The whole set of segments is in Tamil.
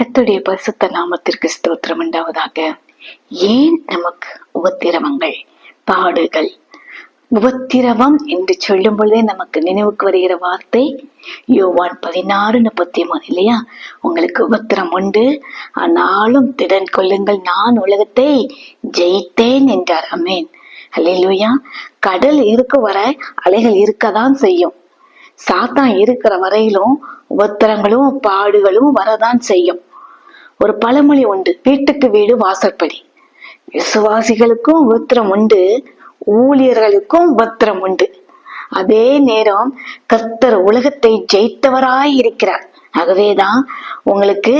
கத்துடைய பரிசுத்த நாமத்திற்கு ஸ்தோத்திரம் உண்டாவதாக. ஏன் நமக்கு உபத்திரவங்கள் பாடுகள்? உபத்திரவம் என்று சொல்லும் பொழுதே நமக்கு நினைவுக்கு வருகிற வார்த்தை யோவான் பதினாறு முப்பத்தி மூணு இல்லையா? உங்களுக்கு உபத்திரம் உண்டு. ஆனாலும் திடன் கொள்ளுங்கள் நான் உலகத்தை ஜெயித்தேன் என்றார். அமேன் அல்லேலூயா கடல் இருக்க வர அலைகள் இருக்கதான் செய்யும். சாத்தான் இருக்கிற வரையிலும் உபத்திரங்களும் பாடுகளும் வரதான் செய்யும். ஒரு பழமொழி உண்டு. வீட்டுக்கு வீடு வாசற்படி. விசுவாசிகளுக்கும் உத்திரம் உண்டு. ஊழியர்களுக்கும் உத்திரம் உண்டு. அதே நேரம் கர்த்தர் உலகத்தை ஜெயித்தவராய் இருக்கிறார். ஆகவேதான் உங்களுக்கு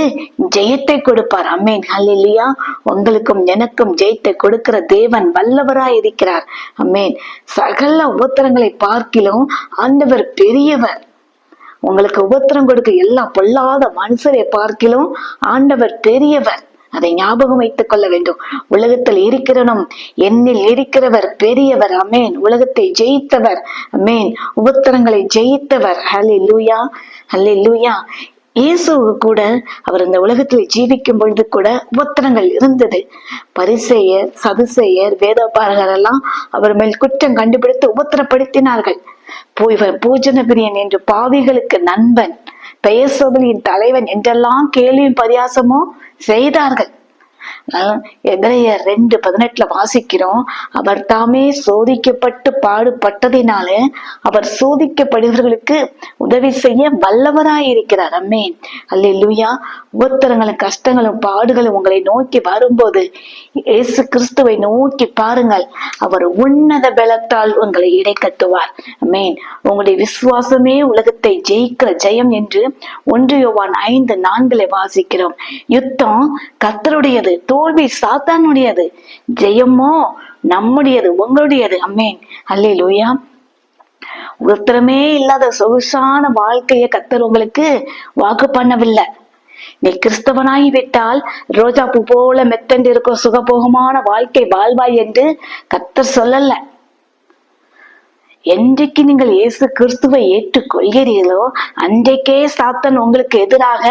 ஜெயத்தை கொடுப்பார். அம்மேன் இல்லையா உங்களுக்கும் எனக்கும் ஜெயத்தை கொடுக்கிற தேவன் வல்லவராய் இருக்கிறார். அம்மேன் சகல உபத்திரங்களை பார்க்கிலும் ஆண்டவர் பெரியவர். உங்களுக்கு உபத்திரம் கொடுக்க எல்லாம் பொல்லாத மனுஷரை பார்க்கிலும் ஆண்டவர் பெரியவர். அதை ஞாபகம் வைத்துக் கொள்ள வேண்டும். உலகத்தில் இருக்கிறனும் என்னில் இருக்கிறவர் பெரியவர். அமேன். உலகத்தை ஜெயித்தவர். அமேன். உபத்திரங்களை ஜெயித்தவர். ஹலி லூயா ஹலி லூயா இயேசு கூட அவர் இந்த உலகத்தில் ஜீவிக்கும் பொழுது கூட உபத்திரங்கள் இருந்தது. பரிசெயர் சதுசெயர் வேதபாரகர் எல்லாம் அவர் மேல் குற்றம் கண்டுபிடித்து உபத்திரப்படுத்தினார்கள். இவர் பூஜன பிரியன் என்று பாவிகளுக்கு நண்பன் பெயர் சொதலியின் தலைவன் என்றெல்லாம் கேள்வியும் பரியாசமும் செய்தார்கள். எதிரைய ரெண்டு பதினெட்டுல வாசிக்கிறோம். அவர் தாமே சோதிக்கப்பட்டு பாடுபட்டதினால அவர் சோதிக்கப்படுகிறவர்களுக்கு உதவி செய்ய வல்லவராயிருக்கிறார் இருக்கிறார். அம்மேன் அல்ல லூயா உபத்திரங்களும் கஷ்டங்களும் பாடுகளும் உங்களை நோக்கி வரும்போது இயேசு கிறிஸ்துவை நோக்கி பாருங்கள். அவர் உன்னத பலத்தால் உங்களை இடை கட்டுவார். அம்மேன் உங்களுடைய விசுவாசமே உலகத்தை ஜெயிக்கிற ஜெயம் என்று ஒன்று யோவான் ஐந்து நான்களை வாசிக்கிறோம். யுத்தம் கத்தருடையது தோல்வி சாத்தானுடையது. ஜெயமோ நம்முடையது உங்களுடையது. அம்மேன். அல்லே லூயா உத்தரமே இல்லாத சொகுசான வாழ்க்கையை கத்தர் உங்களுக்கு வாக்கு பண்ணவில்லை. நீ கிறிஸ்தவனாகி விட்டால் ரோஜா பூ போல மெத்தண்டு இருக்கும் சுகபோகமான வாழ்க்கை வாழ்வாய் என்று கத்தர் சொல்லல. என்றைக்கு நீங்கள் இயேசு கிறிஸ்துவை ஏற்றுக்கொள்கிறீர்களோ அன்றைக்கே சாத்தன் உங்களுக்கு எதிராக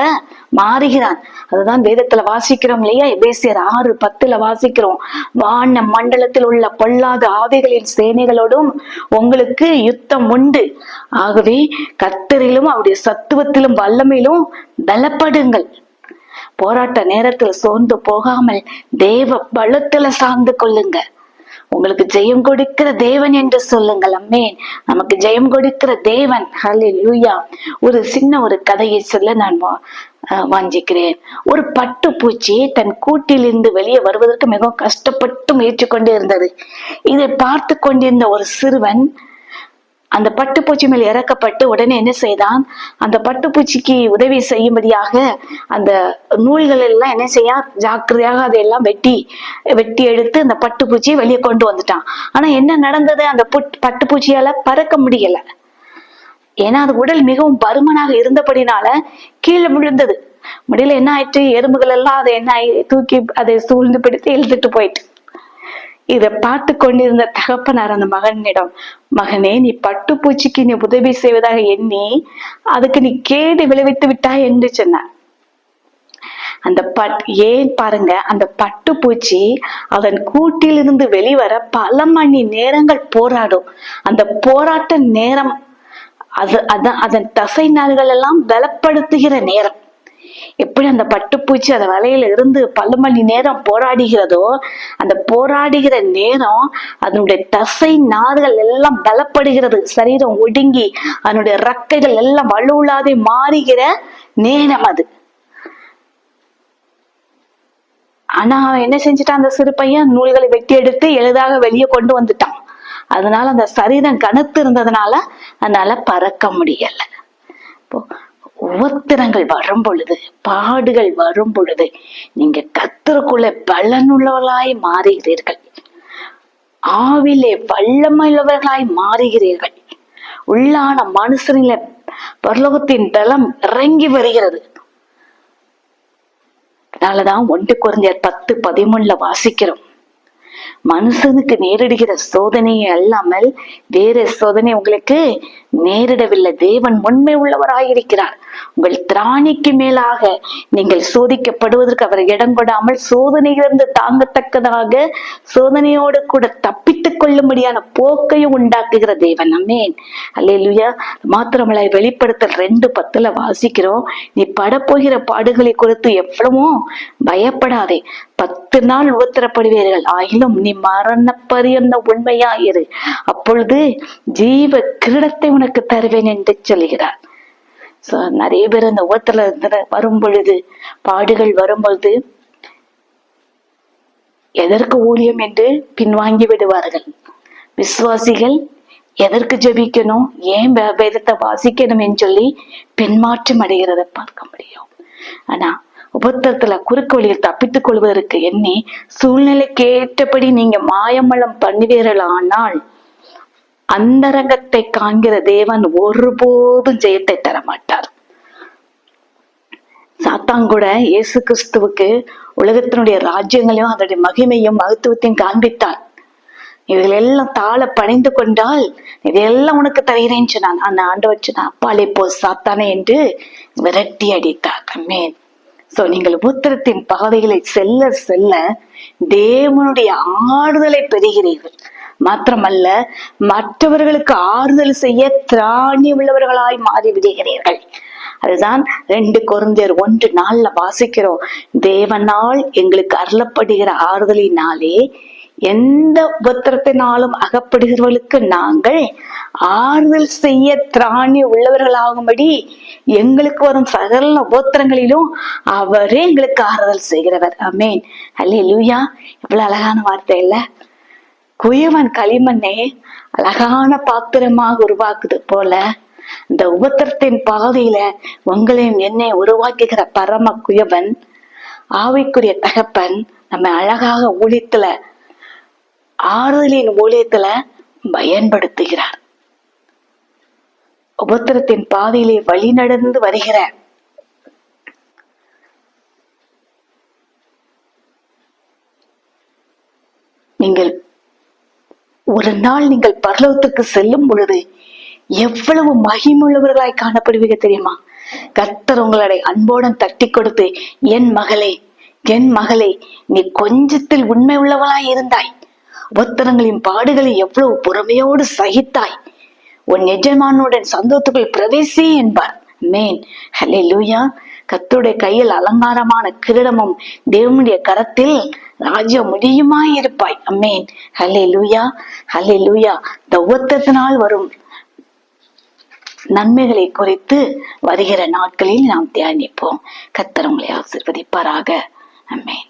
மாறுகிறான். அதுதான் வேதத்துல வாசிக்கிறோம் இல்லையா? எபேசியர் ஆறு பத்துல வாசிக்கிறோம். வான மண்டலத்தில் உள்ள பொல்லாத ஆவிகளின் சேனைகளோடும் உங்களுக்கு யுத்தம் உண்டு. ஆகவே கத்தரிலும் அவருடைய சத்துவத்திலும் வல்லமையிலும் பலப்படுங்கள். போராட்ட நேரத்தில் சோர்ந்து போகாமல் தேவ பலத்துல சார்ந்து கொள்ளுங்க. உங்களுக்கு ஜெயம் கொடுக்கிற தேவன் என்று சொல்லுங்கள் அம்மேன் நமக்கு ஜெயம் கொடுக்கிற தேவன். ஹலே லூயா ஒரு சின்ன ஒரு கதையை சொல்ல நான் வாஞ்சிக்கிறேன். ஒரு பட்டு பூச்சி தன் கூட்டிலிருந்து வெளியே வருவதற்கு மிகவும் கஷ்டப்பட்டு முயற்சி கொண்டே இருந்தது. இதை பார்த்து கொண்டிருந்த ஒரு சிறுவன் அந்த பட்டுப்பூச்சி மேல் இறக்கப்பட்டு உடனே என்ன செய்தான்? அந்த பட்டுப்பூச்சிக்கு உதவி செய்யும்படியாக அந்த நூல்கள் எல்லாம் என்ன செய்ய? ஜாக்கிரதையாக அதையெல்லாம் வெட்டி வெட்டி எடுத்து அந்த பட்டுப்பூச்சியை வெளியே கொண்டு வந்துட்டான். ஆனா என்ன நடந்தது? அந்த புட் பட்டுப்பூச்சியால பறக்க முடியல. ஏன்னா அது உடல் மிகவும் பருமனாக இருந்தபடினால கீழே விழுந்தது. முடியல என்ன ஆயிட்டு எறும்புகள் எல்லாம் அதை என்ன தூக்கி அதை சூழ்ந்து பிடித்து இழுத்துட்டு போயிட்டு. இதை பார்த்து கொண்டிருந்த தகப்பனார் அந்த மகனிடம் மகனே நீ பட்டுப்பூச்சிக்கு நீ உதவி செய்வதாக எண்ணி அதுக்கு நீ கேடு விளைவித்து விட்டாய் என்று சொன்னார். அந்த பட் ஏன் பாருங்க அந்த பட்டுப்பூச்சி அதன் கூட்டிலிருந்து வெளிவர பல மணி நேரங்கள் போராடும். அந்த போராட்ட நேரம் அது அதான் அதன் தசை நாள்கள் எல்லாம் பலப்படுத்துகிற நேரம். எப்படி அந்த பட்டுப்பூச்சி அந்த வலையில இருந்து பல மணி நேரம் போராடுகிறதோ அந்த போராடுகிற நேரம் அதனுடைய தசை நார்கள் எல்லாம் பலப்படுகிறது. சரீரம் ஒடுங்கி அதனுடைய ரக்கைகள் எல்லாம் வலுவில்லாതെ மாறுகிற நேரம் அது. ஆனா அவன் என்ன செஞ்சுட்டான்? அந்த சிறு பையன் நூல்களை வெட்டி எடுத்து எளிதாக வெளியே கொண்டு வந்துட்டான். அதனால அந்த சரீரம் கனத்து இருந்ததுனால அதனால பறக்க முடியல. உபத்திரங்கள் வரும் பொழுது பாடுகள் வரும் பொழுது நீங்க கத்தருக்குள்ள பலனுள்ளவர்களாய் மாறுகிறீர்கள். ஆவிலே வல்லமையுள்ளவர்களாய் மாறுகிறீர்கள். உள்ளான மனுஷனில பரலோகத்தின் பலம் இறங்கி வருகிறது. அதனாலதான் ஒன்று குறைஞ்சர் பத்து பதிமூணுல வாசிக்கிறோம். மனுஷனுக்கு நேரிடுகிற சோதனையை அல்லாமல் வேற சோதனை உங்களுக்கு நேரிடவில்லை. தேவன் உண்மை உள்ளவராயிருக்கிறார். உங்கள் திராணிக்கு மேலாக நீங்கள் சோதிக்கப்படுவதற்கு அவர் இடம் கொடாமல் சோதனையிலிருந்து தாங்கத்தக்கதாக சோதனையோடு கூட தப்பித்துக் கொள்ளும்படியான போக்கையும் உண்டாக்குகிற தேவன். அம்மேன் அல்லேலுயா. மாத்திரமலை வெளிப்படுத்தல் ரெண்டு பத்துல வாசிக்கிறோம். நீ படப்போகிற பாடுகளை குறித்து எவ்வளவோ பயப்படாதே. பத்து நாள் உத்தரப்படுவீர்கள் ஆயினும் நீ மரண பரியந்த உண்மையாயிரு அப்பொழுது ஜீவ கிரீடத்தை உனக்கு தருவேன் என்று சொல்கிறார். நிறைய பேர் அந்த உபத்துல வரும் பொழுது பாடுகள் வரும் பொழுது எதற்கு ஊழியம் என்று பின்வாங்கி விடுவார்கள். விசுவாசிகள் எதற்கு ஜெபிக்கணும்? ஏன் வேதத்தை வாசிக்கணும் என்று சொல்லி பின்மாற்றம் அடைகிறத பார்க்க முடியும். ஆனா உபத்திரத்துல குறுக்கு வழியில் தப்பித்துக் கொள்வதற்கு எண்ணி சூழ்நிலைக்கு ஏற்றபடி நீங்க மாயமலம் பண்ணுவீர்களானால் அந்தரங்கத்தை காண்கிற தேவன் ஒருபோதும் ஜெயத்தை தர மாட்டார் சாத்தான் கூட இயேசு கிறிஸ்துவுக்கு உலகத்தினுடைய ராஜ்யங்களையும் அதனுடைய மகிமையும் மகத்துவத்தையும் காண்பித்தான் இவைகள் எல்லாம் தாழ பணிந்து கொண்டால் இதையெல்லாம் உனக்கு தருகிறேன் சொன்னான். அந்த ஆண்டு வச்சு நான் அப்பாலே போ சாத்தானே என்று விரட்டி அடித்தார். அம்மேன் சோ நீங்கள் உத்தரத்தின் பாதைகளை செல்ல செல்ல தேவனுடைய ஆறுதலை பெறுகிறீர்கள். மாத்திரமல்ல மற்றவர்களுக்கு ஆறுதல் செய்ய திராணி உள்ளவர்களாய் மாறிவிடுகிறீர்கள் அதுதான் ரெண்டு குழந்தையர் ஒன்று நாள்ல வாசிக்கிறோம். தேவனால் எங்களுக்கு அருளப்படுகிற ஆறுதலினாலே எந்த உபத்திரத்தினாலும் அகப்படுகிறவர்களுக்கு நாங்கள் ஆறுதல் செய்ய திராணி உள்ளவர்களாகும்படி எங்களுக்கு வரும் சகல உபத்திரங்களிலும் அவரே எங்களுக்கு ஆறுதல் செய்கிறவர். அமேன் அல்லே லூயா எவ்வளவு அழகான வார்த்தை இல்ல குயவன் களிமண்ணே அழகான பாத்திரமாக உருவாக்குது போல இந்த உபத்திரத்தின் பாதையில உங்களையும் என்னை உருவாக்குகிற பரம குயவன் ஆவிக்குரிய தகப்பன் நம்ம அழகாக ஊழியத்துல ஆறுதலின் ஊழியத்துல பயன்படுத்துகிறார். உபத்திரத்தின் பாதையிலே வழி நடந்து வருகிற நீங்கள் ஒரு நாள் நீங்கள் பரலோகத்துக்கு செல்லும் பொழுது எவ்வளவு மகிமுள்ளவர்களாய் காணப்படுவீங்க தெரியுமா? கர்த்தர் உங்களுடைய அன்போடன் தட்டி கொடுத்து என் மகளே என் மகளே நீ கொஞ்சத்தில் உண்மை உள்ளவளாய் இருந்தாய். உத்தரங்களின் பாடுகளை எவ்வளவு பொறுமையோடு சகித்தாய். உன் எஜமானுடன் சந்தோத்துக்குள் பிரவேசி என்பார். மேன் ஹலே லூயா கத்துடைய கையில் அலங்காரமான கிரீடமும் தேவனுடைய கரத்தில் ராஜ்ய முடியுமாய் இருப்பாய். அம்மேன் ஹலே லூயா ஹலே லூயா இந்த வரும் நன்மைகளை குறித்து வருகிற நாட்களில் நாம் தியானிப்போம். கத்தர் உங்களை ஆசிர்வதிப்பாராக. அம்மேன்